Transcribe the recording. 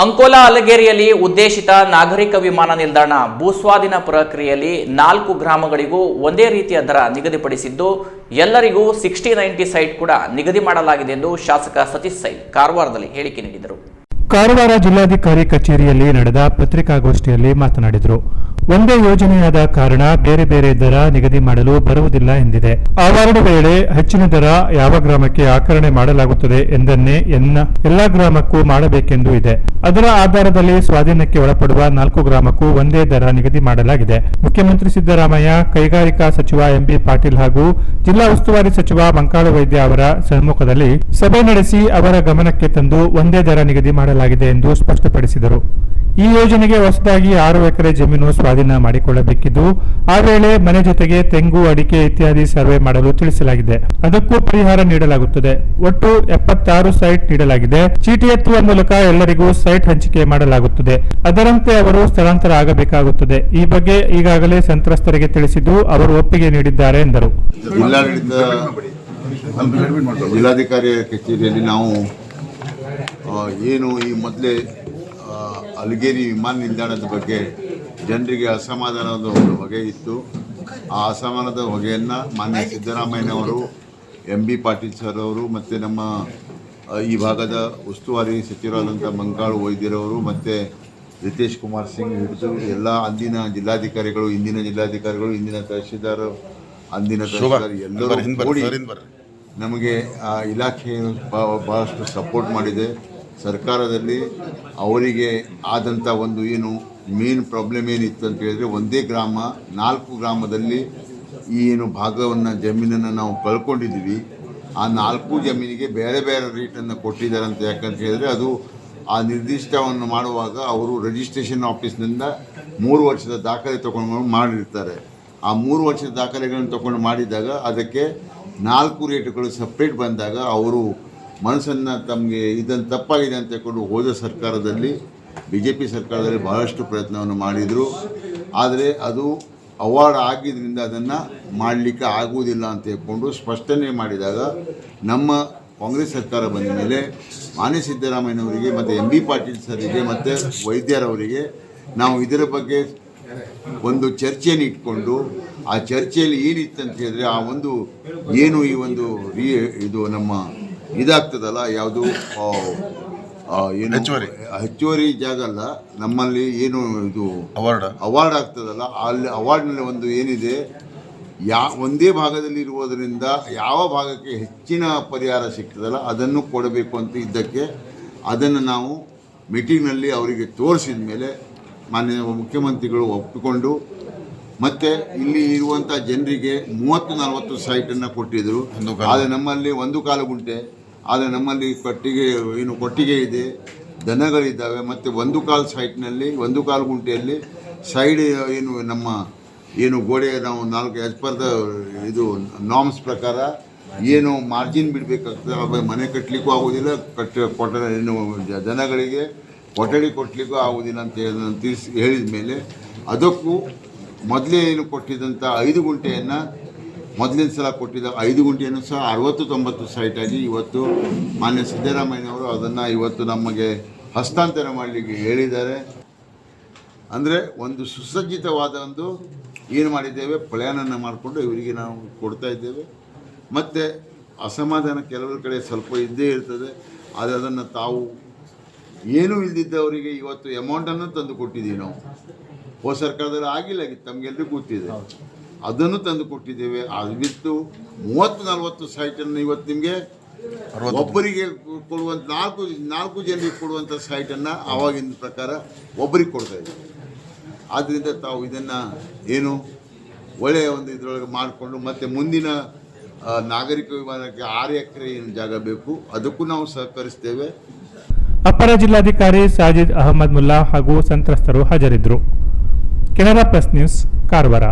ಅಂಕೋಲಾ, ಅಲಗೇರಿಯಲ್ಲಿ ಉದ್ದೇಶಿತ ನಾಗರಿಕ ವಿಮಾನ ನಿಲ್ದಾಣ ಭೂಸ್ವಾಧೀನ ಪ್ರಕ್ರಿಯೆಯಲ್ಲಿ ನಾಲ್ಕು ಗ್ರಾಮಗಳಿಗೂ ಒಂದೇ ರೀತಿಯ ದರ ನಿಗದಿಪಡಿಸಿದ್ದು, ಎಲ್ಲರಿಗೂ ಸಿಕ್ಸ್ಟಿ ನೈಂಟಿ ಸೈಟ್ ಕೂಡ ನಿಗದಿ ಮಾಡಲಾಗಿದೆ ಎಂದು ಶಾಸಕ ಸತೀಶ್ ಸೈ ಕಾರವಾರದಲ್ಲಿ ಹೇಳಿಕೆ ನೀಡಿದರು. ಕಾರವಾರ ಜಿಲ್ಲಾಧಿಕಾರಿ ಕಚೇರಿಯಲ್ಲಿ ನಡೆದ ಪತ್ರಿಕಾಗೋಷ್ಠಿಯಲ್ಲಿ ಮಾತನಾಡಿದರು. ಒಂದೇ ಯೋಜನೆಯಾದ ಕಾರಣ ಬೇರೆ ಬೇರೆ ದರ ನಿಗದಿ ಮಾಡಲು ಬರುವುದಿಲ್ಲ ಎಂದಿದೆ. ಆವರಣ ವೇಳೆ ಹೆಚ್ಚಿನ ದರ ಯಾವ ಗ್ರಾಮಕ್ಕೆ ಆಕರಣೆ ಮಾಡಲಾಗುತ್ತದೆ ಎಂದನ್ನೇ ಎನ್ನ ಎಲ್ಲಾ ಗ್ರಾಮಕ್ಕೂ ಮಾಡಬೇಕೆಂದು ಇದೆ. ಅದರ ಆಧಾರದಲ್ಲಿ ಸ್ವಾಧೀನಕ್ಕೆ ಒಳಪಡುವ ನಾಲ್ಕು ಗ್ರಾಮಕ್ಕೂ ಒಂದೇ ದರ ನಿಗದಿ ಮಾಡಲಾಗಿದೆ. ಮುಖ್ಯಮಂತ್ರಿ ಸಿದ್ದರಾಮಯ್ಯ, ಕೈಗಾರಿಕಾ ಸಚಿವ ಎಂಬಿ ಪಾಟೀಲ್ ಹಾಗೂ ಜಿಲ್ಲಾ ಉಸ್ತುವಾರಿ ಸಚಿವ ಮಂಕಾಳು ವೈದ್ಯ ಅವರ ಸಮ್ಮುಖದಲ್ಲಿ ಸಭೆ ನಡೆಸಿ ಅವರ ಗಮನಕ್ಕೆ ತಂದು ಒಂದೇ ದರ ನಿಗದಿ ಮಾಡಲಾಗಿದೆ ಎಂದು ಸ್ಪಷ್ಟಪಡಿಸಿದರು. ಈ ಯೋಜನೆಗೆ ಹೊಸದಾಗಿ ಆರು ಎಕರೆ ಜಮೀನು ಸ್ವಾಧೀನ ಮಾಡಿಕೊಳ್ಳಬೇಕಿದ್ದು ಆ ವೇಳೆ ಮನೆ ಜೊತೆಗೆ ತೆಂಗು ಅಡಿಕೆ ಇತ್ಯಾದಿ ಸರ್ವೆ ಮಾಡಲು ತಿಳಿಸಲಾಗಿದೆ. ಅದಕ್ಕೂ ಪರಿಹಾರ ನೀಡಲಾಗುತ್ತದೆ. ಒಟ್ಟು ಎಪ್ಪತ್ತಾರು ಸೈಟ್ ನೀಡಲಾಗಿದೆ. ಚೀಟಿ ಎತ್ತುವ ಮೂಲಕ ಎಲ್ಲರಿಗೂ ಸೈಟ್ ಹಂಚಿಕೆ ಮಾಡಲಾಗುತ್ತದೆ. ಅದರಂತೆ ಅವರು ಸ್ಥಳಾಂತರ ಆಗಬೇಕಾಗುತ್ತದೆ. ಈ ಬಗ್ಗೆ ಈಗಾಗಲೇ ಸಂತ್ರಸ್ತರಿಗೆ ತಿಳಿಸಿದ್ದು ಅವರು ಒಪ್ಪಿಗೆ ನೀಡಿದ್ದಾರೆ ಎಂದರು. ಜಿಲ್ಲಾಧಿಕಾರಿ ಕಚೇರಿಯಲ್ಲಿ ನಾವು ಏನು ಈ ಮೊದಲೇ ಅಲಗೇರಿ ವಿಮಾನ ನಿಲ್ದಾಣದ ಬಗ್ಗೆ ಜನರಿಗೆ ಅಸಮಾಧಾನದ ಒಂದು ಹೊಗೆ ಇತ್ತು. ಆ ಅಸಮಾನದ ಹೊಗೆಯನ್ನು ಮಾನ್ಯ ಸಿದ್ದರಾಮಯ್ಯನವರು ಎಂ ಬಿ ಪಾಟೀಲ್ ಸರ್ ಅವರು ಮತ್ತು ನಮ್ಮ ಈ ಭಾಗದ ಉಸ್ತುವಾರಿ ಸಚಿವರಾದಂಥ ಮಂಗಾಳು ವೈದ್ಯರವರು ಮತ್ತು ರಿತೇಶ್ ಕುಮಾರ್ ಸಿಂಗ್ ಹಿಡಿದು ಎಲ್ಲ ಅಂದಿನ ಜಿಲ್ಲಾಧಿಕಾರಿಗಳು ಇಂದಿನ ಜಿಲ್ಲಾಧಿಕಾರಿಗಳು ಇಂದಿನ ತಹಶೀಲ್ದಾರ್ ಅಂದಿನ ತಹಶೀಲ್ದಾರ್ ಎಲ್ಲರೂ ನಮಗೆ ಆ ಇಲಾಖೆ ಭಾಳಷ್ಟು ಬಹಳಷ್ಟು ಸಪೋರ್ಟ್ ಮಾಡಿದೆ. ಸರ್ಕಾರದಲ್ಲಿ ಅವರಿಗೆ ಆದಂಥ ಒಂದು ಏನು ಮೇನ್ ಪ್ರಾಬ್ಲಮ್ ಏನಿತ್ತು ಅಂತ ಹೇಳಿದ್ರೆ ಒಂದೇ ಗ್ರಾಮ, ನಾಲ್ಕು ಗ್ರಾಮದಲ್ಲಿ ಈ ಏನು ಭಾಗವನ್ನು ಜಮೀನನ್ನು ನಾವು ಕಳ್ಕೊಂಡಿದ್ದೀವಿ. ಆ ನಾಲ್ಕು ಜಮೀನಿಗೆ ಬೇರೆ ಬೇರೆ ರೇಟನ್ನು ಕೊಟ್ಟಿದ್ದಾರೆ ಅಂತ ಯಾಕಂತ ಹೇಳಿದರೆ ಅದು ಆ ನಿರ್ದಿಷ್ಟವನ್ನು ಮಾಡುವಾಗ ಅವರು ರಿಜಿಸ್ಟ್ರೇಷನ್ ಆಫೀಸ್ನಿಂದ ಮೂರು ವರ್ಷದ ದಾಖಲೆ ತೊಗೊಂಡು ಮಾಡಿರ್ತಾರೆ. ಆ ಮೂರು ವರ್ಷದ ದಾಖಲೆಗಳನ್ನು ತಗೊಂಡು ಮಾಡಿದಾಗ ಅದಕ್ಕೆ ನಾಲ್ಕು ರೇಟುಗಳು ಸಪ್ರೇಟ್ ಬಂದಾಗ ಅವರು ಮನಸ್ಸನ್ನು ತಮಗೆ ಇದನ್ನು ತಪ್ಪಾಗಿದೆ ಅಂತ ಹೇಳ್ಕೊಂಡು ಹೋದ ಸರ್ಕಾರದಲ್ಲಿ ಬಿ ಜೆ ಪಿ ಸರ್ಕಾರದಲ್ಲಿ ಬಹಳಷ್ಟು ಪ್ರಯತ್ನವನ್ನು ಮಾಡಿದರು. ಆದರೆ ಅದು ಅವಾರ್ಡ್ ಆಗಿದ್ದರಿಂದ ಅದನ್ನು ಮಾಡಲಿಕ್ಕೆ ಆಗುವುದಿಲ್ಲ ಅಂತ ಹೇಳ್ಕೊಂಡು ಸ್ಪಷ್ಟನೆ ಮಾಡಿದಾಗ ನಮ್ಮ ಕಾಂಗ್ರೆಸ್ ಸರ್ಕಾರ ಬಂದ ಮೇಲೆ ಮಾನ್ಯ ಸಿದ್ದರಾಮಯ್ಯನವರಿಗೆ ಮತ್ತು ಎಂ ಬಿ ಪಾಟೀಲ್ ಸರ್ಗೆ ಮತ್ತು ವೈದ್ಯರವರಿಗೆ ನಾವು ಇದರ ಬಗ್ಗೆ ಒಂದು ಚರ್ಚೆಯನ್ನು ಇಟ್ಕೊಂಡು, ಆ ಚರ್ಚೆಯಲ್ಲಿ ಏನಿತ್ತು ಅಂತ ಹೇಳಿದ್ರೆ ಆ ಒಂದು ಏನು ಈ ಒಂದು ರೀ ಇದು ನಮ್ಮ ಇದಾಗ್ತದಲ್ಲ ಯಾವುದು? ಏನು? ಹೆಚ್ಚುವರಿ. ಜಾಗ ಅಲ್ಲ ನಮ್ಮಲ್ಲಿ ಏನು ಇದು? ಅವಾರ್ಡ್ ಅವಾರ್ಡ್ ಆಗ್ತದಲ್ಲ ಅಲ್ಲಿ ಅವಾರ್ಡ್ನಲ್ಲಿ ಒಂದು ಏನಿದೆ ಯಾ ಒಂದೇ ಭಾಗದಲ್ಲಿ ಇರುವುದರಿಂದ ಯಾವ ಭಾಗಕ್ಕೆ ಹೆಚ್ಚಿನ ಪರಿಹಾರ ಸಿಗ್ತದಲ್ಲ ಅದನ್ನು ಕೊಡಬೇಕು ಅಂತ ಇದ್ದಕ್ಕೆ ಅದನ್ನು ನಾವು ಮೀಟಿಂಗ್ನಲ್ಲಿ ಅವರಿಗೆ ತೋರಿಸಿದ ಮೇಲೆ ಮಾನ್ಯ ಮುಖ್ಯಮಂತ್ರಿಗಳು ಒಪ್ಪಿಕೊಂಡು ಮತ್ತು ಇಲ್ಲಿ ಇರುವಂಥ ಜನರಿಗೆ ಮೂವತ್ತು ನಲವತ್ತು ಸೈಟನ್ನು ಕೊಟ್ಟಿದ್ದರು. ಆದರೆ ನಮ್ಮಲ್ಲಿ ಒಂದು ಕಾಲು ಗುಂಟೆ. ಆದರೆ ನಮ್ಮಲ್ಲಿ ಕೊಟ್ಟಿಗೆ ಏನು ಕೊಟ್ಟಿಗೆ ಇದೆ, ದನಗಳಿದ್ದಾವೆ, ಮತ್ತು ಒಂದು ಕಾಲು ಸೈಟ್ನಲ್ಲಿ, ಒಂದು ಕಾಲು ಗುಂಟೆಯಲ್ಲಿ ಸೈಡ್ ಏನು ನಮ್ಮ ಏನು ಗೋಡೆ, ನಾವು ನಾಲ್ಕು ಆಸ್ ಪರ್ ಇದು ನಾಮ್ಸ್ ಪ್ರಕಾರ ಏನು ಮಾರ್ಜಿನ್ ಬಿಡಬೇಕಾಗ್ತದೆ ಮನೆ ಕಟ್ಟಲಿಕ್ಕೂ ಆಗೋದಿಲ್ಲ, ಕಟ್ಟ ಕೊಟ್ಟ ಏನು ಜನಗಳಿಗೆ ಕೊಠಡಿ ಕೊಟ್ಟಲಿಕ್ಕೂ ಆಗೋದಿಲ್ಲ ಅಂತ ಹೇಳಿ ತಿಳಿಸಿ ಹೇಳಿದ ಮೇಲೆ ಅದಕ್ಕೂ ಮೊದಲೇ ಏನು ಕೊಟ್ಟಿದ್ದಂಥ ಐದು ಗುಂಟೆಯನ್ನು ಮೊದಲಿನ ಸಲ ಕೊಟ್ಟಿದ್ದ ಐದು ಗುಂಟೆಯನ್ನು ಸಹ ಅರವತ್ತು ತೊಂಬತ್ತು ಸೈಟಾಗಿ ಇವತ್ತು ಮಾನ್ಯ ಸಿದ್ದರಾಮಯ್ಯನವರು ಅದನ್ನು ಇವತ್ತು ನಮಗೆ ಹಸ್ತಾಂತರ ಮಾಡಲಿಕ್ಕೆ ಹೇಳಿದ್ದಾರೆ. ಅಂದರೆ ಒಂದು ಸುಸಜ್ಜಿತವಾದ ಒಂದು ಏನು ಮಾಡಿದ್ದೇವೆ? ಪ್ಲ್ಯಾನನ್ನು ಮಾಡಿಕೊಂಡು ಇವರಿಗೆ ನಾವು ಕೊಡ್ತಾ ಇದ್ದೇವೆ. ಮತ್ತು ಅಸಮಾಧಾನ ಕೆಲವರ ಕಡೆ ಸ್ವಲ್ಪ ಇದ್ದೇ ಇರ್ತದೆ. ಆದರೆ ಅದನ್ನು ತಾವು ಏನೂ ಇಲ್ದಿದ್ದವರಿಗೆ ಇವತ್ತು ಅಮೌಂಟನ್ನು ತಂದು ಕೊಟ್ಟಿದ್ದೀವಿ ನಾವು. ಹೋದ ಸರ್ಕಾರದಲ್ಲಿ ಆಗಿಲ್ಲ ತಮಗೆಲ್ಲರಿಗೂ ಗೊತ್ತಿದೆ. ಅದನ್ನು ತಂದು ಕೊಟ್ಟಿದ್ದೇವೆ. ಅದು ಬಿಟ್ಟು ಮೂವತ್ತು ನಲವತ್ತು ಸೈಟನ್ನು ಇವತ್ತು ನಿಮಗೆ ಒಬ್ಬರಿಗೆ ಕೊಡುವಂಥ ನಾಲ್ಕು ನಾಲ್ಕು ಜನರಿಗೆ ಕೊಡುವಂಥ ಸೈಟನ್ನು ಆವಾಗಿನ ಪ್ರಕಾರ ಒಬ್ಬರಿಗೆ ಕೊಡ್ತಾ ಇದ್ದೀವಿ. ಆದ್ದರಿಂದ ತಾವು ಇದನ್ನು ಏನು ಒಳ್ಳೆಯ ಒಂದು ಇದರೊಳಗೆ ಮಾಡಿಕೊಂಡು ಮತ್ತು ಮುಂದಿನ ನಾಗರಿಕ ವಿಮಾನಕ್ಕೆ ಆರು ಎಕರೆ ಏನು ಜಾಗ ಬೇಕು ಅದಕ್ಕೂ ನಾವು ಸಹಕರಿಸ್ತೇವೆ. ಅಪರ ಜಿಲ್ಲಾಧಿಕಾರಿ ಸಾಜಿದ್ ಅಹಮದ್ ಮುಲ್ಲಾ ಹಾಗೂ ಸಂತ್ರಸ್ತರು ಹಾಜರಿದ್ದರು. Canara press news Karwar.